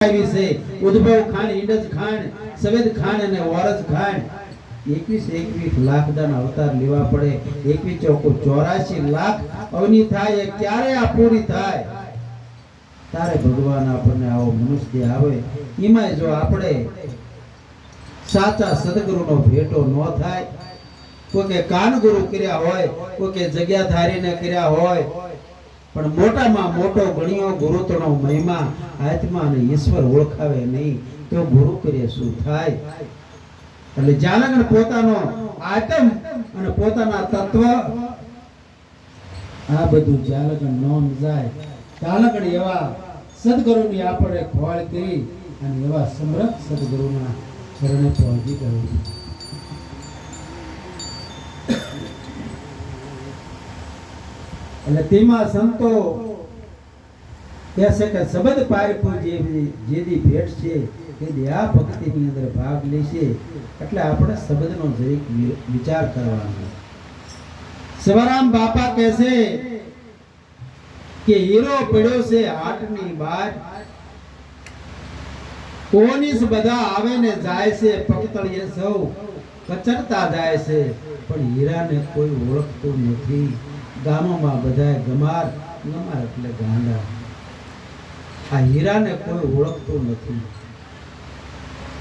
આવી છે. ઉદ્ભવ ખાન, ઈંડજ ખાન, સવેદ ખાન અને ઓરજ ખાન. એકવીસ એકવીસ લાખ દાન અવતાર લેવા પડે. એકવીસ ચોકો ચોરાશી લાખ અવની થાય ક્યારે આ પૂરી થાય? તારે ભગવાન આપણને આવો મનુષ્ય આવે. એમાંય જો આપણે સાચા સદગુરુનો ભેટો ન થાય કોઈ કે કાન ગુરુ કર્યા હોય કોઈ કે જગ્યા ધારીને કર્યા હોય પણ મોટામાં મોટો ગણ્યો ગુરુત્વનો મહિમા આત્મા અને ઈશ્વર ઓળખાવે નહીં, તો ગુરુ કરે શું થાય? એટલે જાનગણ પોતાનો આત્મ અને પોતાના તત્વ, આ બધું જાલગણ નોમ જાય. જાનગણ એવા સદગુરુની આપણે ખોળ કરી અને એવા સમરથ સદગુરુના ચરણે પહોંચી ગયું. એટલે તેમાં સંતો કહેશે કે શબ્દ પારખું જે જેદી ભેટ છે તે દયા ભક્તિની અંદર ભાગ લેશે એટલે આપણે શબ્દનો જરીક વિચાર કરવાનો સવારામ બાપા કહેશે કે હીરો પડ્યો છે હાટની બહાર કોનીસ બધા આવે ને જાય છે પકતળીએ સૌ. કચરતા જાય છે, પણ હીરાને કોઈ ઓળખતું નથી. ગામોમાં બધા ગમાર ગમાર એટલે ગાંડા. આ હીરાને કોઈ ઓળખતું નથી.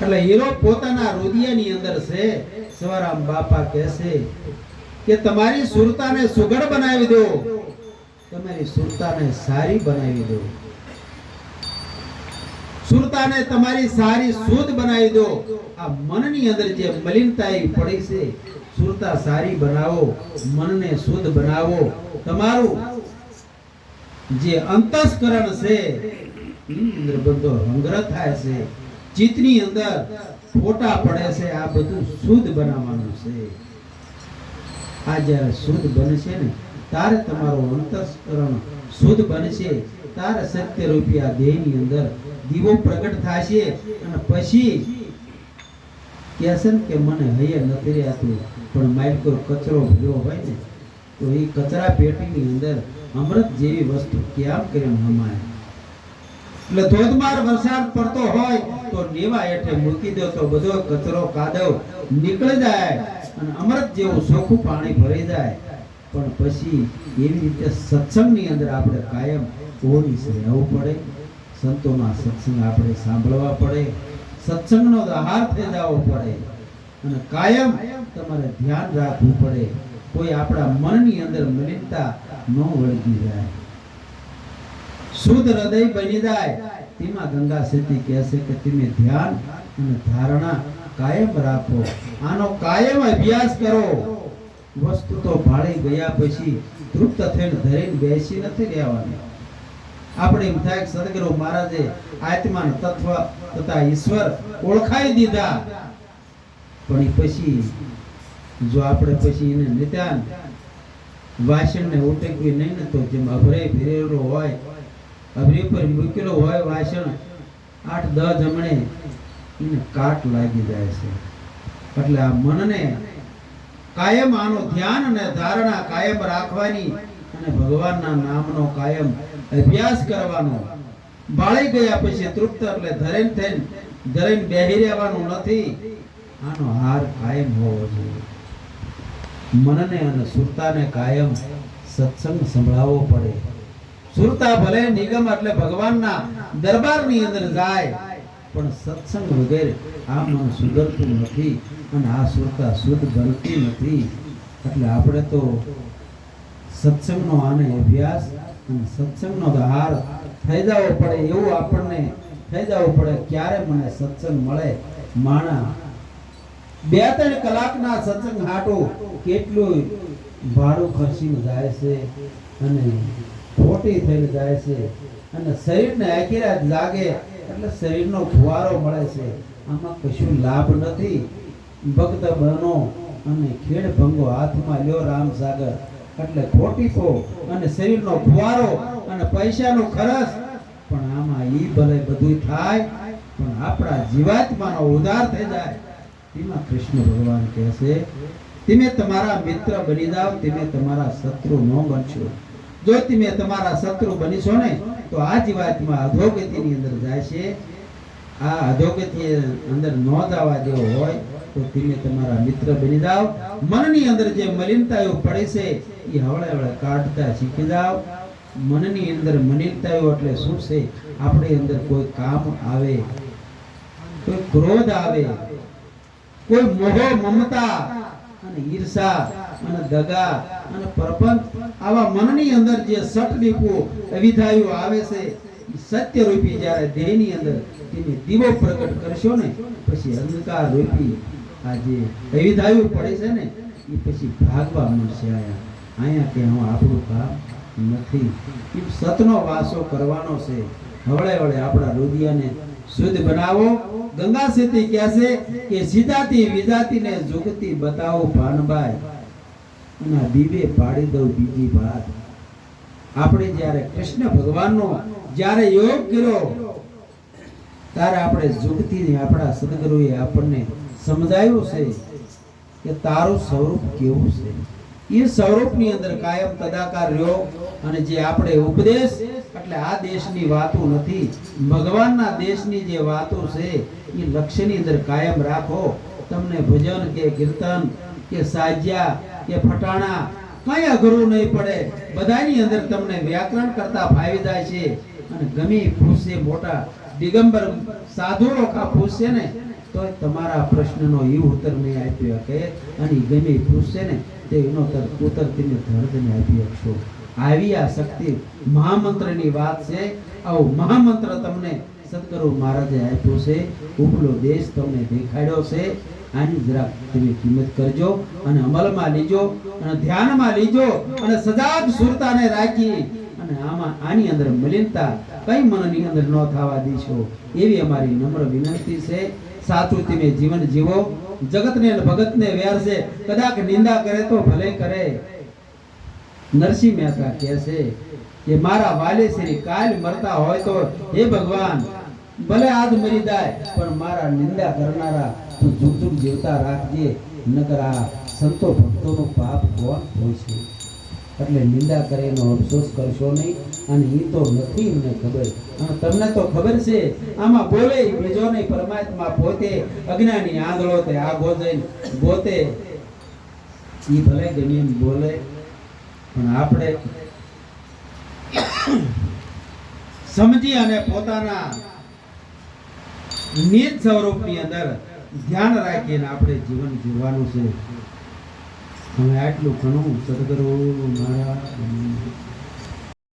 એટલે હીરો પોતાના હૃદયની અંદર છે. સવારામ બાપા કહેશે કે તમારી સુરતાને સુગડ બનાવી દો. તમારી સુરતાને સારી બનાવી દો. સુરતાને તમારી સારી શુદ્ધ બનાવી દો. આ મનની અંદર જે મલિનતા પડી છે સુરતા સારી બનાવો, મનને શુદ્ધ બનાવો. તમારું જે અંતસ્કરણ છે નિર્બંધો અંદર થાય છે. ચિત્તની અંદર ફોટા પડે છે, આ બધું શુદ્ધ બનાવવાનું છે. આ જ્યારે શુદ્ધ બનશે ને તારે તમારું અંતસ્કરણ શુદ્ધ બનશે તારે સત્ય રૂપિયા દેહની અંદર દીવો પ્રગટ થશે અને પછી કહેશે ને કે મને હૈયે નથી રહેતું, પણ માઇલકો કચરો ભર્યો હોય ને, તો એ કચરા પેટીની અંદર અમૃત જેવી વસ્તુ ક્યાં કરીને હમાય એટલે ધોધમાર વરસાદ પડતો હોય તો નેવા હેઠે મૂકી દો તો બધો કચરો કાદવ નીકળી જાય અને અમૃત જેવું ચોખ્ખું પાણી ભરી જાય. પણ પછી એવી રીતે સત્સંગની અંદર આપણે કાયમ ઓળીસ રહેવું પડે, સંતોના સત્સંગ આપણે સાંભળવા પડે સત્સંગનો આહાર થઈ જવો પડે. અને કાયમ તમારે ધ્યાન રાખવું પડે. કોઈ આપણા મનની અંદર મલિનતા ન વળગી જાય. શુદ્ધ હૃદય બની જાય. તેમાં ગંગા સિદ્ધિ કહે કે તમે ધ્યાન અને ધારણા કાયમ રાખો. આનો કાયમ અભ્યાસ કરો. વસ્તુ તો ભાળી ગયા પછી તૃપ્ત થઈને ધરીને બેસી નથી રહેવાની. આપણે એમ થાય સદગુરુ મહારાજે આત્માન તત્વ તથા ઈશ્વર ઓળખાઈ દીધા. પણ પછી જો આપણે પછી એને નિદાન વાસણને ઉટકવી નહીં ને તો જેમ અભરે ફેરેલો હોય, અભરે પર મૂકેલો હોય વાસણ, આઠ દસ જમણે એને કાટ લાગી જાય છે. એટલે આ મનને કાયમ આનું ધ્યાન અને ધારણા કાયમ રાખવાની અને ભગવાનના નામનો કાયમ અભ્યાસ કરવાનો. બાળી ગયા પછી તૃપ્ત એટલે ધરેન થઈને, ધરેન બેહી રહેવાનું નથી. આનો હાર કાયમ હોવો જોઈએ. મનને અને સુરતાને કાયમ સત્સંગ સંભળાવવો પડે. સુરતા ભલે નિગમ એટલે ભગવાનના દરબારની અંદર જાય, પણ સત્સંગ વગેરે આ મન સુધરતું નથી અને આ સુરતા શુદ્ધ બનતી નથી. એટલે આપણે તો સત્સંગનો આને અભ્યાસ અને સત્સંગનો આહાર થઈ જવો પડે એવું આપણને થઈ જવું પડે. ક્યારે મને સત્સંગ મળે? માણા બે ત્રણ કલાકના સત્સંગ હાટો કેટલું ભાડું ખર્ચીને જાય છે અને ખોટી થઈને જાય છે અને શરીરને આખી લાગે એટલે શરીરનો ફુવારો મળે છે. આમાં કશું લાભ નથી. ભક્ત બનો અને ખેડ ભંગો હાથમાં લ્યો રામ સાગર એટલે ખોટીકો અને શરીરનો ફુવારો અને પૈસાનો ખર્ચ પણ આમાં ઈ ભલે બધું થાય, પણ આપણા જીવાત્માનો ઉધાર થઈ જાય. એમાં કૃષ્ણ ભગવાન કહે છે, તમે તમારા મિત્ર બની જાઓ, તમે તમારા શત્રુ ન બનશો. જો તમે તમારા શત્રુ બનીશો ને, તો આ જીવાત્મા અધોગતિની અંદર જાય છે. આ અધોગતિ અંદર ન જવા દેવો હોય, તો તમે તમારા મિત્ર બની જાઓ. મનની અંદર જે મલિનતાઓ પડે છે એ હવળે હવળે કાઢતા શીખી જાઓ. મનની અંદર મલિનતાઓ એટલે શું છે? આપણી અંદર કોઈ કામ આવે, કોઈ ક્રોધ આવે, કોઈ મોહ મમતા અને ઈર્ષા અને દગા અને પરપંચ. આવા મનની અંદર જે સટલીપો અવિધાયો આવે છે સત્ય રૂપી જ્યારે દેહની અંદર તેને દીવો પ્રગટ કરશો ને, પછી અંધકાર રૂપી આ જે અવિધાયો પડે છે ને એ પછી ભાગવા મળશે આયા. અહીંયા કે હું આપણું કામ નથી. એ સતનો વાસો કરવાનો છે. હવળે હવળે આપણા રુદિયાને શુદ્ધ બનાવો. ગંગા સેતી કહેશે કે સીધાતી વિજાતીને જુગતી બતાવો ભાનભાઈ અને દીવે પાડી દઉં બીજી વાત. આપણે જ્યારે કૃષ્ણ ભગવાનનો જ્યારે યોગ કર્યો, ત્યારે આપણે જુગતી આપણા સદગુરુએ આપણને સમજાયું છે કે તારું સ્વરૂપ કેવું છે. એ સ્વરૂપની અંદર કાયમ તદાકાર રહ્યો અને જે આપણે ઉપદેશ, એટલે આ દેશની વાતો નથી, ભગવાનના દેશની જે વાતો છે, એ લક્ષ્યની અંદર કાયમ રાખો. તમને ભજન કે કીર્તન કે સાજ્યા કે ફટાણા કઈ અઘરું નહીં પડે. બધાની અંદર તમને વ્યાકરણ કરતા ફાવી જાય છે. અને ગમે પૂછશે, મોટા દિગંબર સાધુ લોકા પૂછશે ને તો તમારા પ્રશ્નનો એ ઉત્તર નહીં આપી શકે અને ગમે પૂછશે ને, તે એનો તર- ઉત્તર તેને ધરધને આપી શકશો આવી આ શક્તિ મહામંત્રની વાત છે. આવો મહામંત્ર તમને સદગુરુ મહારાજે આપ્યો છે. ઉપલો દેશ તમને દેખાડ્યો છે. આની જરા તમે કિંમત કરજો અને અમલમાં લીજો અને ધ્યાનમાં લીજો અને સજાગ સુરતાને રાખી અને આમાં આની અંદર મલિનતા કઈ મનની અંદર ન થવા દીશો એવી અમારી નમ્ર વિનંતી છે. સાચું તમે જીવન જીવો. જગતને ભગતને વ્યારશે કદાચ નિંદા કરે તો ભલે કરે. નરસિંહ મહેતા કહે છે કે મારા વાલે શ્રી કાલ મરતા હોય તો હે ભગવાન, ભલે આજ મરી જાય, પણ મારા નિંદા કરનારા તું જુગ જુગ જીવતા રાખજે, નકર આ સંતો ભક્તોનો પાપ કોણ હોય છે. એટલે નિંદા કરે એનો અફસોસ કરશો નહીં, અને એ તો નથી મને ખબર. અને તમને તો ખબર છે, આમાં બોલે બીજો નહીં, પરમાત્મા પોતે અજ્ઞાની આંધળો તે આ ગોજન ગોતે એ ભલે ગમે એમ બોલે, પણ આપણે સમજી અને પોતાના નિજ સ્વરૂપની અંદર ધ્યાન રાખીને આપણે જીવન જીવવાનું છે. તમે આટલું ઘણું સદગરો મારા